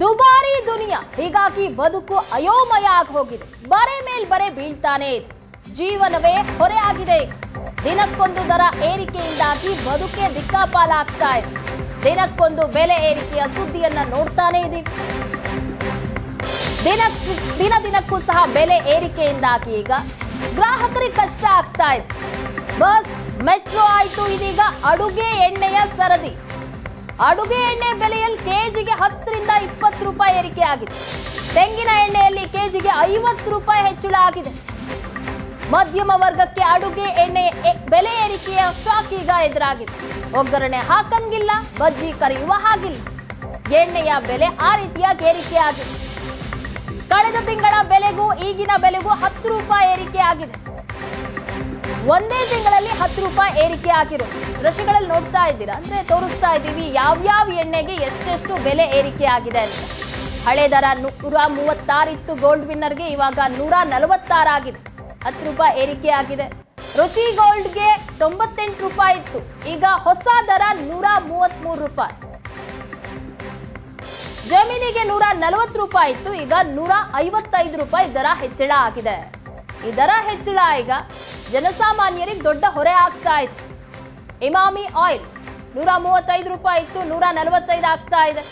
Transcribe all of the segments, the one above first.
ದುಬಾರಿ ದುನಿಯಾ. ಹೀಗಾಗಿ ಬದುಕು ಅಯೋಮಯ ಆಗಿ ಹೋಗಿದೆ. ಬರೆ ಮೇಲ್ ಬರೆ ಬೀಳ್ತಾನೆ ಜೀವನವೇ ಹೊರೆ ಆಗಿದೆ ದಿನಕ್ಕೊಂದು ದರ ಏರಿಕೆಯಿಂದಾಗಿ ಬದುಕೆ ದಿಕ್ಕಾಪಾಲಾಗ್ತಾ ಇದೆ. ದಿನಕ್ಕೊಂದು ಬೆಲೆ ಏರಿಕೆಯ ಸುದ್ದಿಯನ್ನ ನೋಡ್ತಾನೆ ಇದೆ ದಿನ ದಿನ ದಿನಕ್ಕೂ ಸಹ ಬೆಲೆ ಏರಿಕೆಯಿಂದಾಗಿ ಈಗ ಗ್ರಾಹಕರಿಗೆ ಕಷ್ಟ ಆಗ್ತಾ ಇದೆ. ಬಸ್, ಮೆಟ್ರೋ ಆಯ್ತು ಇದೀಗ ಅಡುಗೆ ಎಣ್ಣೆಯ ಸರದಿ. ಅಡುಗೆ ಎಣ್ಣೆ ಬೆಲೆಯಲ್ಲಿ ಕೆಜಿಗೆ ಹತ್ತರಿಂದ ಇಪ್ಪತ್ತು ರೂಪಾಯಿ ಏರಿಕೆ ಆಗಿದೆ. ತೆಂಗಿನ ಎಣ್ಣೆಯಲ್ಲಿ ಕೆಜಿಗೆ ಐವತ್ತು ರೂಪಾಯಿ ಹೆಚ್ಚಳ ಆಗಿದೆ. ಮಧ್ಯಮ ವರ್ಗಕ್ಕೆ ಅಡುಗೆ ಎಣ್ಣೆ ಬೆಲೆ ಏರಿಕೆಯ ಶಾಕ್ ಈಗ ಎದುರಾಗಿದೆ. ಒಗ್ಗರಣೆ ಹಾಕಂಗಿಲ್ಲ, ಬಜ್ಜಿ ಕರೆಯುವ ಹಾಗಿಲ್ಲ. ಎಣ್ಣೆಯ ಬೆಲೆ ಆ ರೀತಿಯಾಗಿ ಏರಿಕೆ ಆಗಿದೆ. ಕಳೆದ ತಿಂಗಳ ಬೆಲೆಗೂ ಈಗಿನ ಬೆಲೆಗೂ ಹತ್ತು ರೂಪಾಯಿ ಏರಿಕೆ ಆಗಿದೆ. ಒಂದೇ ತಿಂಗಳಲ್ಲಿ ಹತ್ತು ರೂಪಾಯಿ ಏರಿಕೆ ಆಗಿರೋದು ದೃಶ್ಯಗಳಲ್ಲಿ ನೋಡ್ತಾ ಇದ್ದೀರಾ? ಅಂದ್ರೆ ತೋರಿಸ್ತಾ ಇದ್ದೀವಿ ಯಾವ್ಯಾವ ಎಣ್ಣೆಗೆ ಎಷ್ಟೆಷ್ಟು ಬೆಲೆ ಏರಿಕೆ ಆಗಿದೆ ಅಂತ. ಹಳೆ ದರ ನೂರ ಮೂವತ್ತಾರಿತ್ತು ಗೋಲ್ಡ್ ವಿನ್ನರ್ಗೆ ಇವಾಗ ನೂರ ನಲವತ್ತಾರಾಗಿದೆ ಹತ್ತು ರೂಪಾಯಿ ಏರಿಕೆ ಆಗಿದೆ. ರುಚಿ ಗೋಲ್ಡ್ಗೆ ತೊಂಬತ್ತೆಂಟು ರೂಪಾಯಿ ಇತ್ತು. ಈಗ ಹೊಸ ದರ ನೂರ ಮೂವತ್ಮೂರು ರೂಪಾಯಿ. ಜಮೀನಿಗೆ ನೂರ ನಲವತ್ತು ರೂಪಾಯಿ ಇತ್ತು. ಈಗ ನೂರ ಐವತ್ತೈದು ರೂಪಾಯಿ ದರ ಹೆಚ್ಚಳ ಆಗಿದೆ. ಈ ದರ ಹೆಚ್ಚಳ ಈಗ ಜನಸಾಮಾನ್ಯರಿಗೆ ದೊಡ್ಡ ಹೊರೆ ಆಗ್ತಾ ಇದೆ. ಇಮಾಮಿ ಆಯಿಲ್ ನೂರ ಮೂವತ್ತೈದು ರೂಪಾಯಿ ಇತ್ತು, ನೂರ ನಲವತ್ತೈದು ಆಗ್ತಾ ಇದೆ.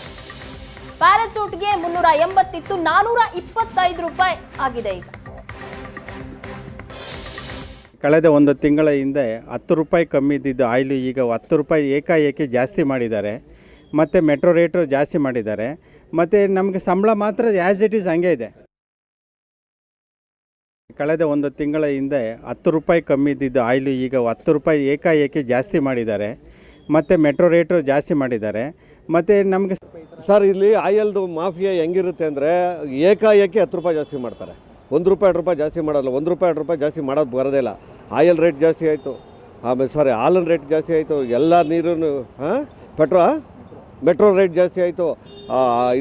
ಪ್ಯಾರಾಚೂಟ್ಗೆ ಮುನ್ನೂರ ಎಂಬತ್ತಿತ್ತು, ನಾನೂರ ಇಪ್ಪತ್ತೈದು ರೂಪಾಯಿ ಆಗಿದೆ ಈಗ. ಕಳೆದ ಒಂದು ತಿಂಗಳ ಹಿಂದೆ ಹತ್ತು ರೂಪಾಯಿ ಕಮ್ಮಿ ಇದ್ದಿದ್ದು ಆಯಿಲು ಈಗ ಹತ್ತು ರೂಪಾಯಿ ಏಕಾಏಕಿ ಜಾಸ್ತಿ ಮಾಡಿದ್ದಾರೆ. ಮತ್ತು ಮೆಟ್ರೋ ರೇಟು ಜಾಸ್ತಿ ಮಾಡಿದ್ದಾರೆ. ಮತ್ತು ನಮಗೆ ಸಂಬಳ ಮಾತ್ರ ಆ್ಯಸ್ ಇಟ್ ಈಸ್ ಹಂಗೆ ಇದೆ. ಕಳೆದ ಒಂದು ತಿಂಗಳ ಹಿಂದೆ ಹತ್ತು ರೂಪಾಯಿ ಕಮ್ಮಿ ಇದ್ದಿದ್ದು ಆಯಿಲು ಈಗ ಹತ್ತು ರೂಪಾಯಿ ಏಕಾಏಕಿ ಜಾಸ್ತಿ ಮಾಡಿದ್ದಾರೆ. ಮತ್ತು ಮೆಟ್ರೋ ರೇಟು ಜಾಸ್ತಿ ಮಾಡಿದ್ದಾರೆ. ಮತ್ತು ನಮಗೆ ಸರ್, ಇಲ್ಲಿ ಆಯಲ್ದು ಮಾಫಿಯಾ ಹೆಂಗಿರುತ್ತೆ ಅಂದರೆ ಏಕಾಏಕಿ ಹತ್ತು ರೂಪಾಯಿ ಜಾಸ್ತಿ ಮಾಡ್ತಾರೆ. ಒಂದು ರೂಪಾಯಿ, ಎರಡು ರೂಪಾಯಿ ಜಾಸ್ತಿ ಮಾಡೋಲ್ಲ, ಒಂದು ರೂಪಾಯಿ, ಎರಡು ರೂಪಾಯಿ ಜಾಸ್ತಿ ಮಾಡೋದು ಬರೋದೇ ಇಲ್ಲ. ಆಯಲ್ ರೇಟ್ ಜಾಸ್ತಿ ಆಯಿತು. ಆಮೇಲೆ ಸಾರಿ ಹಾಲಿನ ರೇಟ್ ಜಾಸ್ತಿ ಆಯಿತು. ಎಲ್ಲ ನೀರನ್ನು ಹಾಂ? ಪೆಟ್ರೋ? ಮೆಟ್ರೋ ರೇಟ್ ಜಾಸ್ತಿ ಆಯಿತು.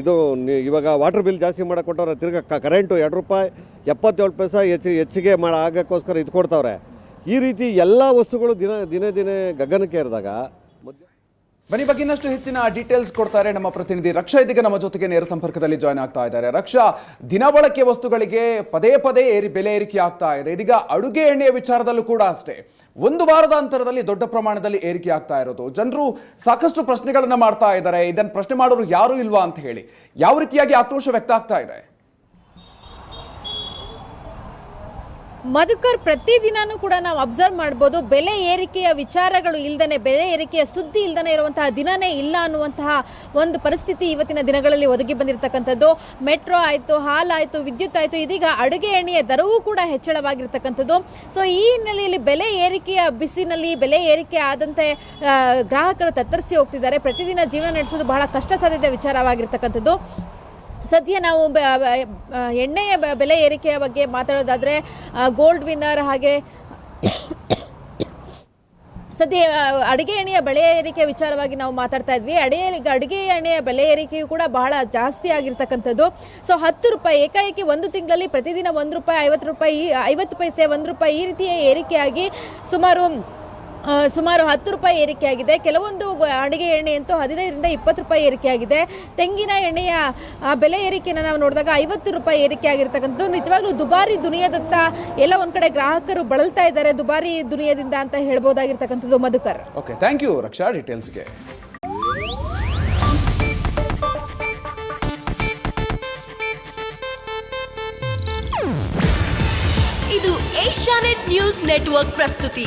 ಇದು ಇವಾಗ ವಾಟರ್ ಬಿಲ್ ಜಾಸ್ತಿ ಮಾಡಕ್ಕೆ ಕೊಟ್ಟವ್ರೆ, ತಿರ್ಗಾ ಕರೆಂಟು ಎರಡು ರೂಪಾಯಿ ಎಪ್ಪತ್ತೇಳು ಪೈಸೆ ಹೆಚ್ಚು ಹೆಚ್ಚಿಗೆ ಮಾಡ ಆಗೋಕ್ಕೋಸ್ಕರ ಇದು ಕೊಡ್ತಾವ್ರೆ. ಈ ರೀತಿ ಎಲ್ಲ ವಸ್ತುಗಳು ದಿನ ದಿನೇ ದಿನೇ ಗಗನಕ್ಕೆ ಮಧ್ಯ ಬನ್ನಿ, ಬಗ್ಗೆ ಇನ್ನಷ್ಟು ಹೆಚ್ಚಿನ ಡೀಟೇಲ್ಸ್ ಕೊಡ್ತಾರೆ ನಮ್ಮ ಪ್ರತಿನಿಧಿ ರಕ್ಷಾ. ಇದೀಗ ನಮ್ಮ ಜೊತೆಗೆ ನೇರ ಸಂಪರ್ಕದಲ್ಲಿ ಜಾಯ್ನ್ ಆಗ್ತಾ ಇದ್ದಾರೆ. ರಕ್ಷಾ, ದಿನ ಬಳಕೆ ವಸ್ತುಗಳಿಗೆ ಪದೇ ಪದೇ ಏರಿ ಬೆಲೆ ಏರಿಕೆ ಆಗ್ತಾ ಇದೆ. ಇದೀಗ ಅಡುಗೆ ಎಣ್ಣೆಯ ವಿಚಾರದಲ್ಲೂ ಕೂಡ ಅಷ್ಟೇ. ಒಂದು ವಾರದ ಅಂತರದಲ್ಲಿ ದೊಡ್ಡ ಪ್ರಮಾಣದಲ್ಲಿ ಏರಿಕೆ ಆಗ್ತಾ ಇರೋದು. ಜನರು ಸಾಕಷ್ಟು ಪ್ರಶ್ನೆಗಳನ್ನು ಮಾಡ್ತಾ ಇದ್ದಾರೆ. ಇದನ್ನು ಪ್ರಶ್ನೆ ಮಾಡೋರು ಯಾರು ಇಲ್ವಾ ಅಂತ ಹೇಳಿ. ಯಾವ ರೀತಿಯಾಗಿ ಆಕ್ರೋಶ ವ್ಯಕ್ತ ಆಗ್ತಾ ಇದೆ? ಮಧುಕರ್ ಪ್ರತಿದಿನಾನೂ ಕೂಡ ನಾವು ಅಬ್ಸರ್ವ್ ಮಾಡ್ಬೋದು. ಬೆಲೆ ಏರಿಕೆಯ ವಿಚಾರಗಳು ಇಲ್ದನೆ, ಬೆಲೆ ಏರಿಕೆಯ ಸುದ್ದಿ ಇಲ್ದನೆ ಇರುವಂತಹ ದಿನನೇ ಇಲ್ಲ ಅನ್ನುವಂತಹ ಒಂದು ಪರಿಸ್ಥಿತಿ ಇವತ್ತಿನ ದಿನಗಳಲ್ಲಿ ಒದಗಿ ಬಂದಿರತಕ್ಕಂಥದ್ದು. ಮೆಟ್ರೋ ಆಯಿತು, ಹಾಲ್ ಆಯಿತು, ವಿದ್ಯುತ್ ಆಯಿತು, ಇದೀಗ ಅಡುಗೆ ಎಣ್ಣೆಯ ದರವೂ ಕೂಡ ಹೆಚ್ಚಳವಾಗಿರ್ತಕ್ಕಂಥದ್ದು. ಸೊ ಈ ಹಿನ್ನೆಲೆಯಲ್ಲಿ ಬೆಲೆ ಏರಿಕೆಯ ಬಿಸಿನಲ್ಲಿ, ಬೆಲೆ ಏರಿಕೆ ಆದಂತೆ ಗ್ರಾಹಕರು ತತ್ತರಿಸಿ ಹೋಗ್ತಿದ್ದಾರೆ. ಪ್ರತಿದಿನ ಜೀವನ ನಡೆಸೋದು ಬಹಳ ಕಷ್ಟ ಸಾಧ್ಯತೆ ವಿಚಾರವಾಗಿರ್ತಕ್ಕಂಥದ್ದು. ಸದ್ಯ ನಾವು ಎಣ್ಣೆಯ ಬೆಲೆ ಏರಿಕೆಯ ಬಗ್ಗೆ ಮಾತಾಡೋದಾದರೆ ಗೋಲ್ಡ್ ವಿನ್ನರ್ ಹಾಗೆ ಸದ್ಯ ಅಡುಗೆ ಎಣ್ಣೆಯ ಬೆಲೆ ಏರಿಕೆ ವಿಚಾರವಾಗಿ ನಾವು ಮಾತಾಡ್ತಾ ಇದ್ವಿ. ಅಡಿಗೆ, ಅಡುಗೆ ಎಣ್ಣೆಯ ಬೆಲೆ ಏರಿಕೆಯು ಕೂಡ ಬಹಳ ಜಾಸ್ತಿ ಆಗಿರ್ತಕ್ಕಂಥದ್ದು. ಸೊ, ಹತ್ತು ರೂಪಾಯಿ, ಏಕಾಏಕಿ ಒಂದು ತಿಂಗಳಲ್ಲಿ ಪ್ರತಿದಿನ ಒಂದು ರೂಪಾಯಿ ಐವತ್ತು ರೂಪಾಯಿ, ಐವತ್ತು ಪೈಸೆ ಒಂದು ರೂಪಾಯಿ ಈ ರೀತಿಯ ಏರಿಕೆಯಾಗಿ ಸುಮಾರು ಸುಮಾರು ಹತ್ತು ರೂಪಾಯಿ ಏರಿಕೆಯಾಗಿದೆ ಕೆಲವೊಂದು ಅಡುಗೆ ಎಣ್ಣೆ ಅಂತೂ ಹದಿನೈದರಿಂದ ಇಪ್ಪತ್ತು ರೂಪಾಯಿ ಏರಿಕೆಯಾಗಿದೆ ತೆಂಗಿನ ಎಣ್ಣೆಯ ಬೆಲೆ ಏರಿಕೆಯನ್ನು ನಾವು ನೋಡಿದಾಗ ಐವತ್ತು ರೂಪಾಯಿ ಏರಿಕೆ ಆಗಿರ್ತಕ್ಕಂಥದ್ದು. ನಿಜವಾಗ್ಲೂ ದುಬಾರಿ ದುನಿಯಾದತ್ತ ಎಲ್ಲ ಒಂದು ಕಡೆ ಗ್ರಾಹಕರು ಬಳಲ್ತಾ ಇದ್ದಾರೆ. ದುಬಾರಿ ದುನಿಯಾದಿಂದ ಅಂತ ಹೇಳ್ಬೋದಾಗಿರ್ತಕ್ಕಂಥದ್ದು. Madhukar. Okay thank you Raksha ಡೀಟೇಲ್ಸ್ಗೆ ಇದು ಏಷ್ಯಾನೆಟ್ ನ್ಯೂಸ್ ನೆಟ್ವರ್ಕ್ ಪ್ರಸ್ತುತಿ.